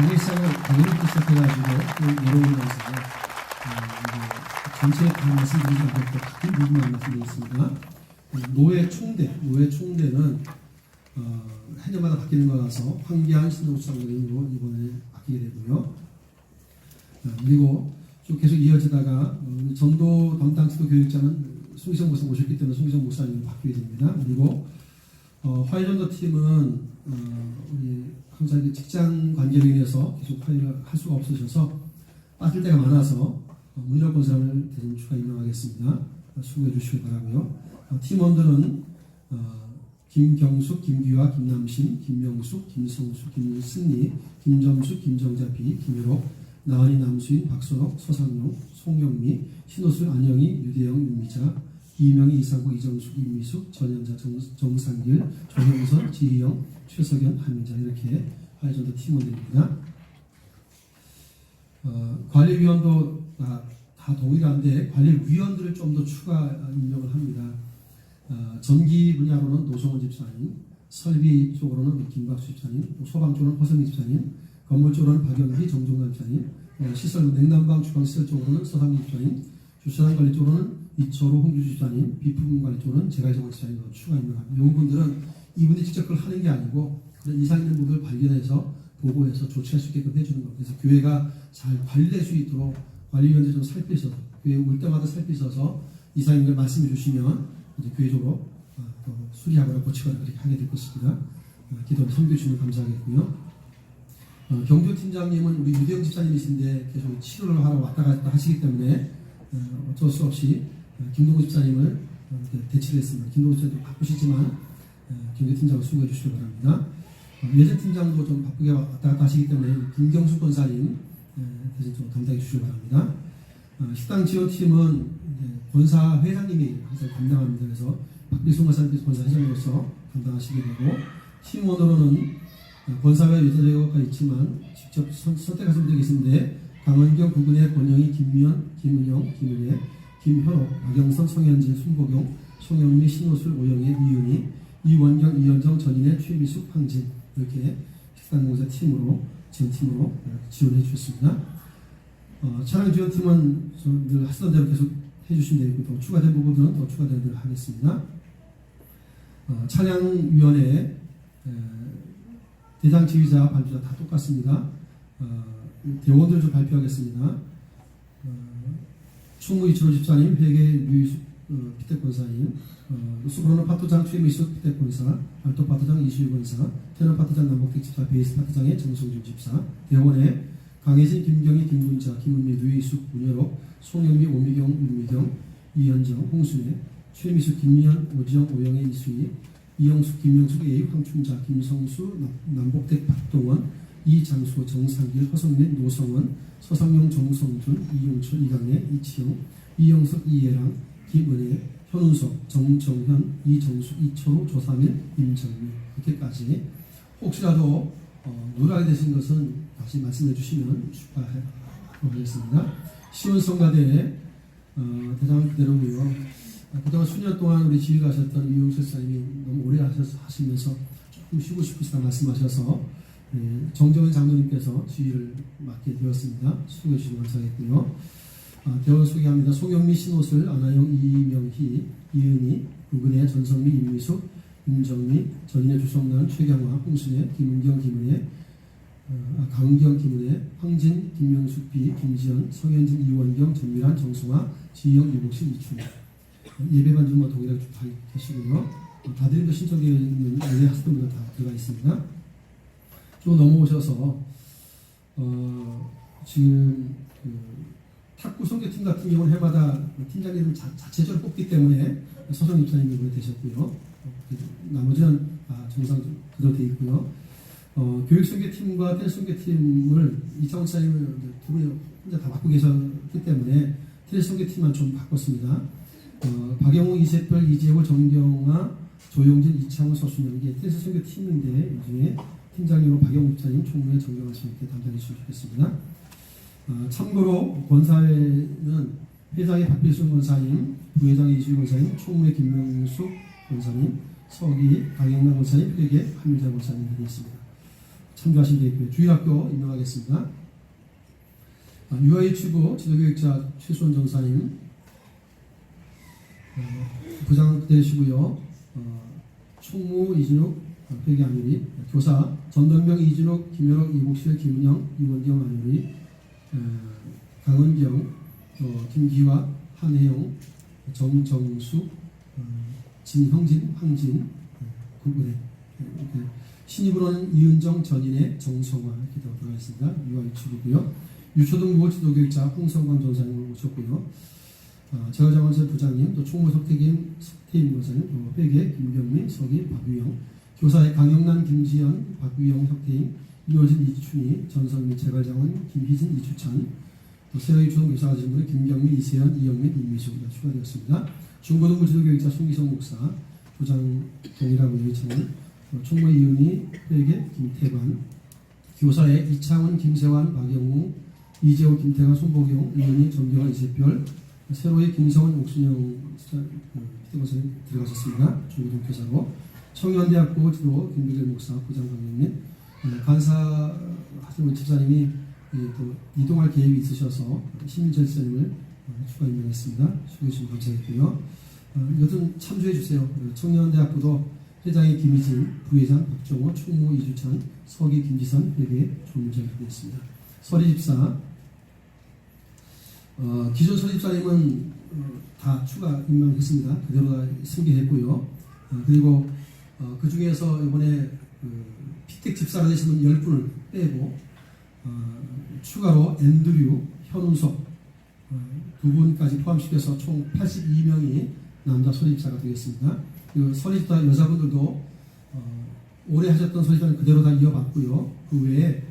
당일 시작을 당일부터 시작해가지고 또 여러 군데서 어, 전체 다 말씀드리지 않겠고 같은 부분만 말씀드리겠습니다. 어, 노예 총대, 노예 총대는 어, 해년마다 바뀌는 거라서 황기한 신동수장으로 이번에 바뀌게 되고요. 어, 그리고 쭉 계속 이어지다가 어, 전도 담당 지도 교육자는 송기성 목사 모셨기 때문에 송기성 목사님으로 바뀌게 됩니다. 그리고 어, 화해전도 팀은 어, 우리 이제 직장 관계로 인해서 계속 화해를 할 수가 없으셔서 빠질 때가 많아서 어, 문일업 권사를 대신 추가 임명하겠습니다. 어, 수고해 주시기 바라고요. 어, 팀원들은 어, 김경숙, 김규화, 김남신, 김명숙, 김성수, 김승리, 김점수, 김정자비, 김유록, 나은이, 남수인, 박선옥, 서상용, 송영미, 신호술, 안영희, 유대영, 윤미자, 이명희, 이상구, 이정숙, 임미숙, 전현자, 정, 정상길, 조형선, 지희영, 최석연, 한민자 이렇게 화해전도 팀원들입니다. 어, 관리위원도 아, 다 동일한데 관리위원들을 좀 더 추가 임명을 합니다. 어, 전기 분야로는 노성원 집사님, 설비 쪽으로는 김박수 집사님, 또 소방 쪽으로는 허성희 집사님, 건물 쪽으로는 박영기, 정종남 집사님, 어, 시설 냉난방 주방 시설 쪽으로는 서상희 집사님, 주차장 관리 쪽으로는 이철호 홍규 집사님, 비품 관리 쪽으로는 제갈정 집사님도 추가 임명합니다. 이 분들은 이분이 직접 그걸 하는 게 아니고 그런 이상 있는 분들을 발견해서 보고해서 조치할 수 있게끔 해주는 겁니다. 그래서 교회가 잘 관리될 수 있도록 관리위원들 좀 살피셔서 교회 올 때마다 살피셔서 걸 말씀해 주시면 이제 교회적으로 어, 또 수리하거나 고치거나 그렇게 하게 될 것입니다. 어, 기도를 섬겨 주시면 감사하겠고요. 어, 경조 팀장님은 우리 유대영 집사님이신데 계속 치료를 하러 왔다 갔다 하시기 때문에 어, 어쩔 수 없이 어, 김동구 집사님을 어, 대치를 했습니다. 김동구 집사님도 바쁘시지만 어, 경조 팀장을 수고해 주시기 바랍니다. 어, 예전 팀장도 좀 바쁘게 왔다 갔다 하시기 때문에 김경수 권사님 에, 대신 좀 담당해 주시기 바랍니다. 어, 식당 지원팀은 권사 회장님이 항상 담당합니다. 그래서 박비순 권사님께서 권사 회장으로서 담당하시게 되고 팀원으로는 어, 권사회 여자대회가 있지만 직접 선, 선택하신 분들이 계신데 강원경 구군의 권영희, 김미연, 김은영, 김은혜, 김현옥, 박영선, 성현진, 순복용, 송영미, 신호술, 오영애, 이윤희, 이원경, 이현정, 전인혜, 최미숙, 황진 이렇게 식당공사 팀으로 지원 팀으로 지원해 주셨습니다. 어, 차량 지원 팀은 저늘 하시던 대로 계속 해주시면 되고 또 추가된 부분들은 더 추가되도록 하겠습니다. 어, 차량위원회 에, 대장 지휘자 발주자 다 똑같습니다. 어, 대원들 좀 발표하겠습니다. 어, 충무 이철호 집사님, 회계 유이수 어, 피택 권사님, 어, 수브로노 파토장 최미숙 피택 권사, 알토 파토장 이수유 권사, 테너 파토장 남복택 집사, 베이스 파토장의 정성준 집사, 대원의 강혜진, 김경희, 김문자, 김은미, 류이숙, 문여록, 송영미, 오미경, 윤미경, 이현정, 홍순혜, 최미숙, 김미연, 오지영, 오영애, 이수희, 이영숙, 김영숙, A, 황춘자, 김성수, 남- 남복택, 박동원, 이 장수, 정상길, 허성민, 노성원, 서상용, 정성준, 이용철, 이강래, 이치영, 이영석, 이예랑, 김은혜, 현운석, 정정현, 이정숙, 이철호, 조삼일, 임정미 이렇게까지 혹시라도 어, 노래하게 되신 것은 다시 말씀해 주시면 축하하겠습니다. 시원성가대 어, 대장 그대로고요. 어, 그동안 수년 동안 우리 지휘 가셨던 이용철 사님이 너무 오래 하셔서 하시면서 조금 쉬고 싶으시다 말씀하셔서 예, 정정은 장로님께서 지휘를 맡게 되었습니다. 수고해 주시면 감사하겠고요. 아, 대원 소개합니다. 송영미, 신호슬, 안하영, 이명희, 이은희, 구근혜, 전성미, 임미숙, 임정미, 전인의 주성난, 최경화, 홍순혜, 김은경, 김은혜, 어, 아, 강경, 김은혜, 황진, 김명숙, 비, 김지연, 성현진, 이원경, 전미란, 정승화, 지영, 유복실, 이춘. 어, 예배 반주 뭐 동일하게 다 계시고요. 어, 다들 또 신청되어 있는 예배 하시던 분들 다 들어가 있습니다. 좀 넘어오셔서 어, 지금 그 탁구 선교팀 같은 경우는 해마다 팀장님을 자, 자체적으로 뽑기 때문에 서성 입사님이 되셨고요. 어, 나머지는 아, 정상 그대로 돼 있고요. 어, 교육 선교팀과 테니스 선교팀을 이창원 사님을 두 분이 혼자 다 맡고 계셨기 때문에 테니스 선교팀만 좀 바꿨습니다. 어, 박영호, 이세별, 이재호, 정경아, 조용진, 이창호, 서순영 이게 테니스 선교팀인데 이 중에 팀장님으로 박영호 입사님, 총무에 씨 이렇게 담당해 주시면 좋겠습니다. 어, 참고로 권사회는 회장의 박필순 권사님, 부회장의 이수희 권사님, 총무의 김명숙 권사님, 서기 강영남 권사님, 회계 한민자 권사님 되어 있습니다. 참조하시면 되겠고요. 주일학교 임명하겠습니다. 아, UI치구 지도교육자 최수원 전사님 어, 부장 되시고요. 어, 총무 이진욱 어, 회계 안율이 교사 전동명 이진욱 김현옥 이복실 김은영 이원경 안율이 어, 강은경 어, 김기화 한혜영 정정수 어, 진형진 황진 어, 구분에 이렇게 신입으로는 이은정 전인의 정성화 이렇게 더 들어가겠습니다. 유아유치고요. 유초등 무호 지도 교육자 홍성광 전사님을 모셨고요. 어, 제과장원세 부장님, 또 총무 석태김 석태임 교사님, 또 회계 김경민, 서기 박유영, 교사의 강영란, 김지연, 박유영, 석태임, 이호진, 이춘희, 전성민, 제과장원 김희진, 이추찬, 또 세로이 초등 교사 하신 분은 김경민, 이세연, 이영민, 임미수가 추가되었습니다. 중고등부 지도교육자 송기성 목사, 부장 동일하고 이창원, 어, 총무 이은희, 회계 김태관, 교사의 이창원, 김세환, 박영웅, 이재호, 김태관, 손보경, 이은희, 전경환, 이세별, 새로이 김성원, 옥순영 피디고사님 들어가셨습니다. 중고등 교사로 청년대학교 지도 김규길 목사, 부장 강령님, 어, 간사 하시는 집사님이 예, 또 이동할 계획이 있으셔서 시민철 집사님을 어, 추가 임명했습니다. 주시면 감사했고요. 어, 이것좀 참조해 주세요. 어, 청년대학교도 회장이 김희진, 부회장 박정호, 총무 이주찬, 서기 김지선, 회계 조문정이 하겠습니다. 서리 집사 어, 기존 서리 집사님은 어, 다 추가 임명했습니다. 그대로 다 승계했고요. 어, 그리고 어, 그 중에서 이번에 그 피택 집사가 되신 분 10분을 빼고 어, 추가로 앤드류, 현우석 어, 두 분까지 포함시켜서 총 82명이 남자 서리집사가 되겠습니다. 그 서리집사 여자분들도 어, 오래 하셨던 서리집사는 그대로 다 이어봤고요. 그 외에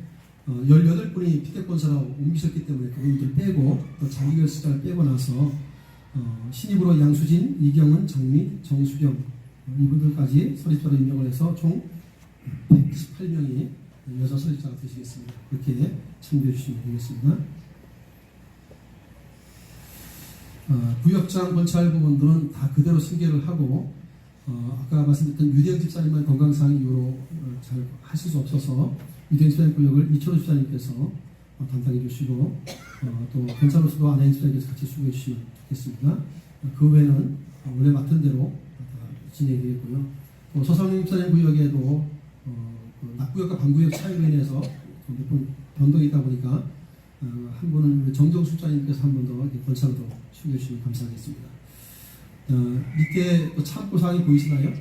어, 18분이 피택권사로 옮기셨기 때문에 그분들 빼고 또 자기결석자를 빼고 나서 어, 신입으로 양수진, 이경은, 정미, 정수경 어, 이분들까지 서리집사로 임명을 해서 총 118명이 여자 서리집사가 되시겠습니다. 그렇게 참조해 주시면 되겠습니다. 어, 구역장 권찰 부분들은 다 그대로 승계를 하고 어, 아까 말씀드렸던 유대영 집사님만 건강상 이유로 어, 잘 하실 수 없어서 유대영 집사님 구역을 이철호 집사님께서 어, 담당해 주시고 어, 또 권찰로서도 안혜인 집사님께서 같이 수고해 주시면 좋겠습니다. 어, 그 외에는 어, 원래 맡은 대로 다 진행이 되겠고요. 또 서성님 집사님 구역에도 어, 그 낙구역과 방구역 차이로 인해서 몇번 변동이 있다 보니까 어, 한 분은 정정수 장님께서 한 번 더 권사로 수고해 주시면 감사하겠습니다. 어, 밑에 또 참고사항이 보이시나요?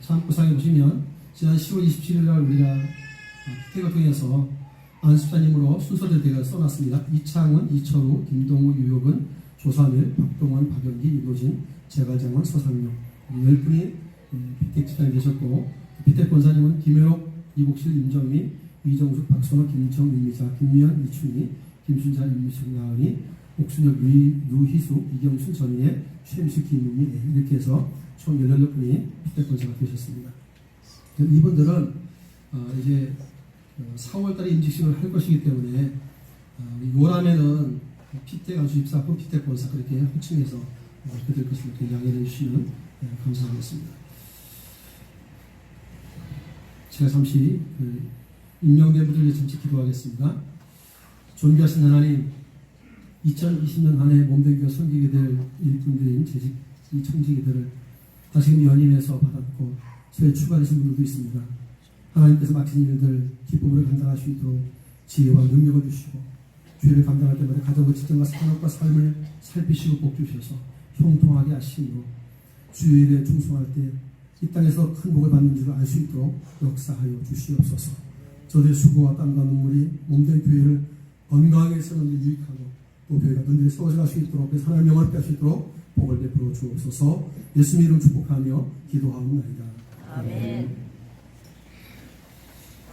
참고사항에 보시면 지난 10월 27일 날 우리가 어, 피택을 통해서 안수사님으로 순서대로 제가 써놨습니다. 이창훈, 이철우, 김동우, 유혁은, 조삼일, 박동원, 박영기, 이노진, 재갈장원, 서상용 열 분이 피택 집단이 되셨고 피택 권사님은 김현옥, 이복실, 임정미, 이정숙, 박선호, 김청, 윤미자, 김미연, 이춘희, 김순자, 윤미숙, 나은이, 옥순혁, 유, 유희수, 이경순, 전예, 최미수, 김은미 이렇게 해서 총 18분이 피택권자가 되셨습니다. 이분들은 어, 이제 4월달에 임직식을 할 것이기 때문에 어, 요람에는 피택 안수 입사, 피택 권사 그렇게 호칭해서 될 것을 이렇게 양해해 주시면 네, 감사하겠습니다. 제가 잠시 그 임명된 분들 위해 잠시 기도하겠습니다. 존귀하신 하나님, 2020년 한 해 몸된 교회 섬기게 될 일꾼들인 재직 이 청지기들을 다시금 연임해서 받았고 저에 추가되신 분들도 있습니다. 하나님께서 맡긴 일들 기쁨으로 감당할 수 있도록 지혜와 능력을 주시고 주의를 감당할 때마다 가정과 직장과 산업과 삶을 살피시고 복 주셔서 형통하게 하심으로 주의 일에 충성할 때 이 땅에서 큰 복을 받는 줄을 알수 있도록 역사하여 주시옵소서. 저들의 수고와 땀과 눈물이 몸된 교회를 건강하게 세우는 데 유익하고 또 교회가 든든히 세워져 갈 수 있도록 그래서 하나님 영화롭게 할수 있도록 복을 베풀어 주옵소서 예수님 이름 축복하며 기도하옵나이다. 아멘.